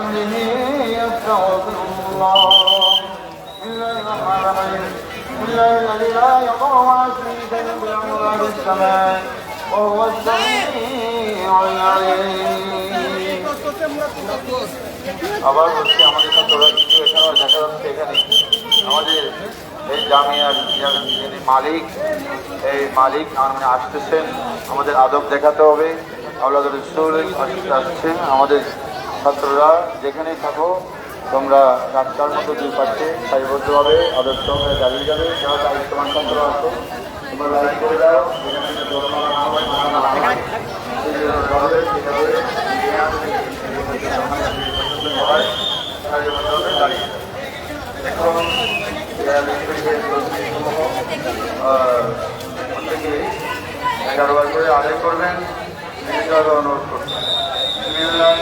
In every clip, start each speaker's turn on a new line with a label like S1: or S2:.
S1: وبحمده يستغفر الله بسم الله الرحمن الرحيم بسم الله الذي لا يضر مع اسمه شيء في الارض ولا في السماء وهو السميع العليم আবার বলছি আমাদের ছাত্ররা কিছু এখানে দেখা যাচ্ছে এখানে আমাদের এই জামিয়ার যিনি মালিক এই মালিক মানে আসতেছেন আমাদের আদব দেখাতে হবে আল্লাহ রসুল আসছে আমাদের ছাত্ররা যেখানেই থাকো, তোমরা রাস্তার মধ্যে দুই পাচ্ছে সারিবদ্ধভাবে আদর্শ হয়ে দাঁড়িয়ে যাবে যারা আয়ুষ্মান ছাত্র আসো তোমরা লাইন করে দাও এখন এগারো বার করে আদায় করবেন অনুরোধ করবেন। الله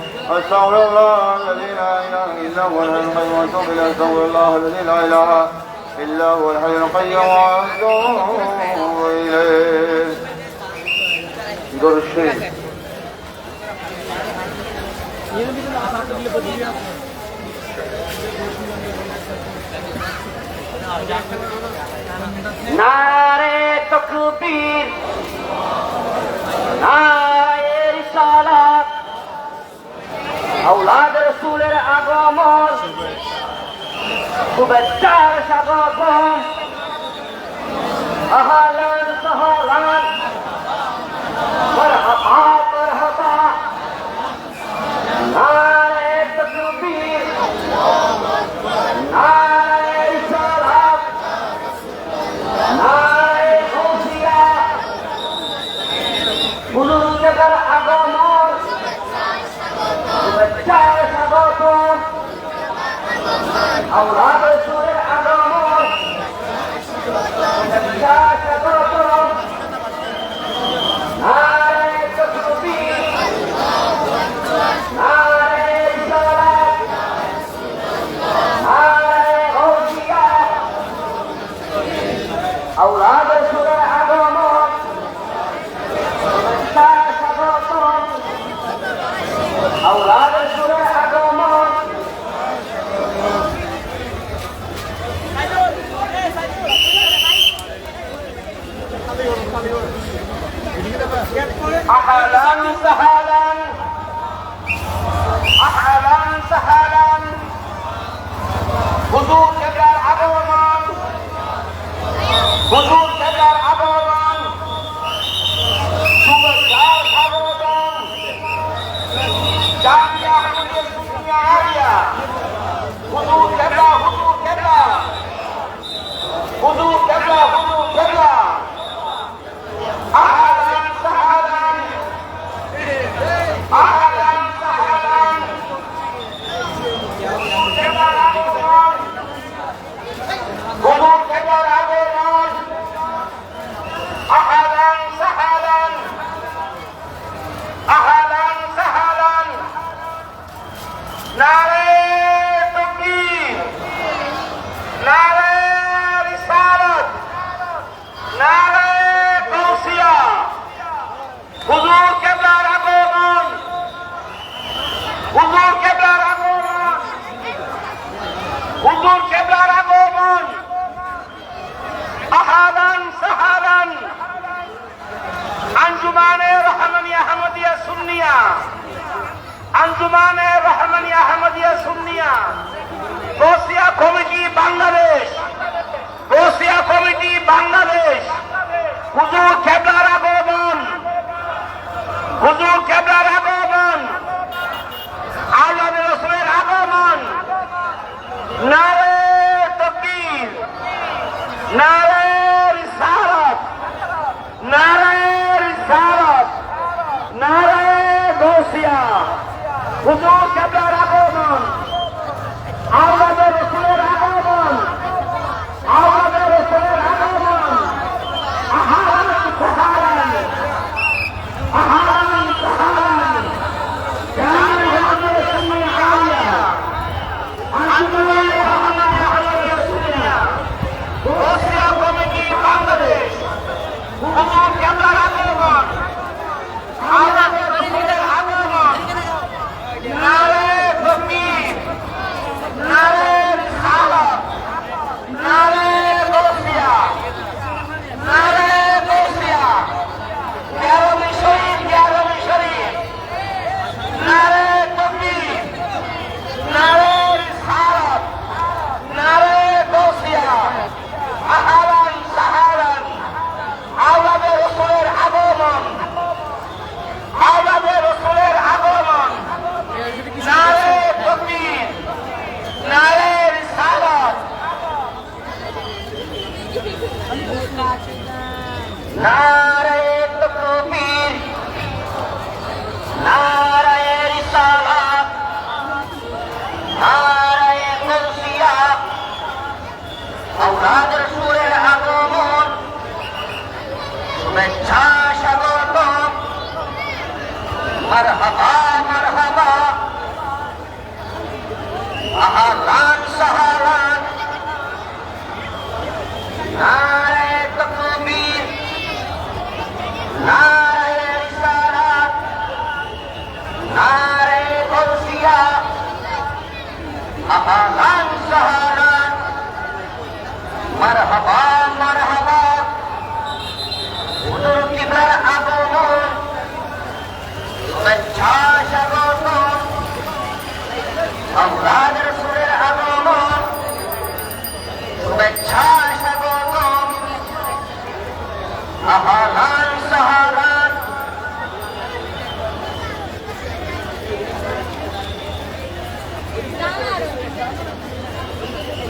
S1: استغفر الله الذي لا اله الا هو الحي القيوم واتوب اليه استغفر الله الذي لا اله الا هو الحي القيوم واتوب اليه دور الشيخ
S2: নারে তকবীর নারে রিসালাত আওলাদ রসুলের আগমন। শুভেচ্ছার স্বাগতম। আহালান সাহালান
S1: Ao lado জামিয়া আহমদিয়া সুন্নিয়া আলিয়া হুজুর কেবলা হুজুর কেবলা। হুজুর কেবলা হুজুর কেবলা। Ah!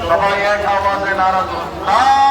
S1: সবাই এক আওয়াজে নারাজ না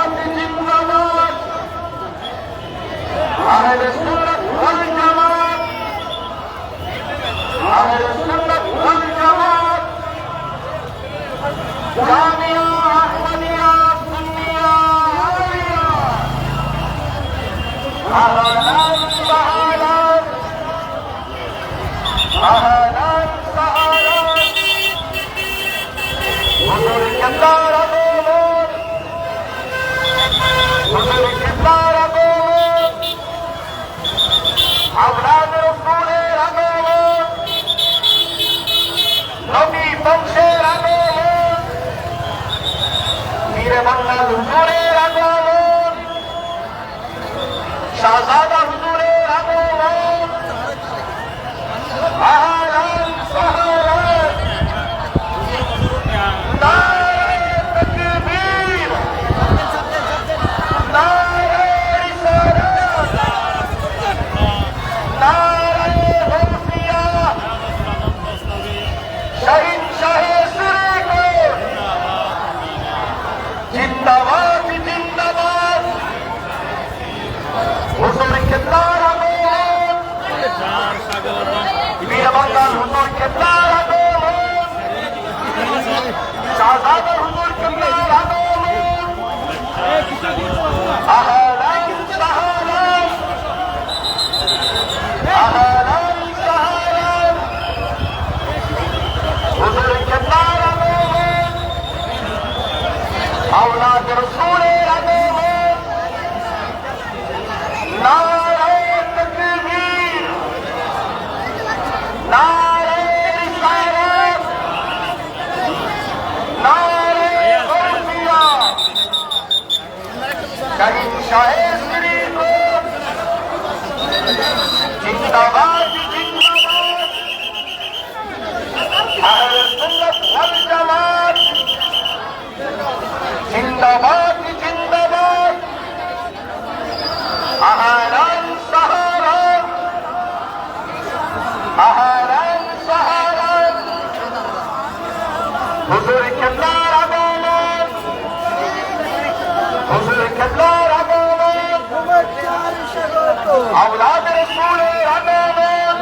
S1: আহলে সুন্নাত ওয়াল জামাত। আহলে উপরের আন্দোলন শাহজাদা হুজুর জিন্দাবাদ। औलाद रसूल राधा में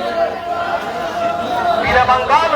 S1: पीर बंगाल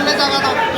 S1: あなた
S3: 方。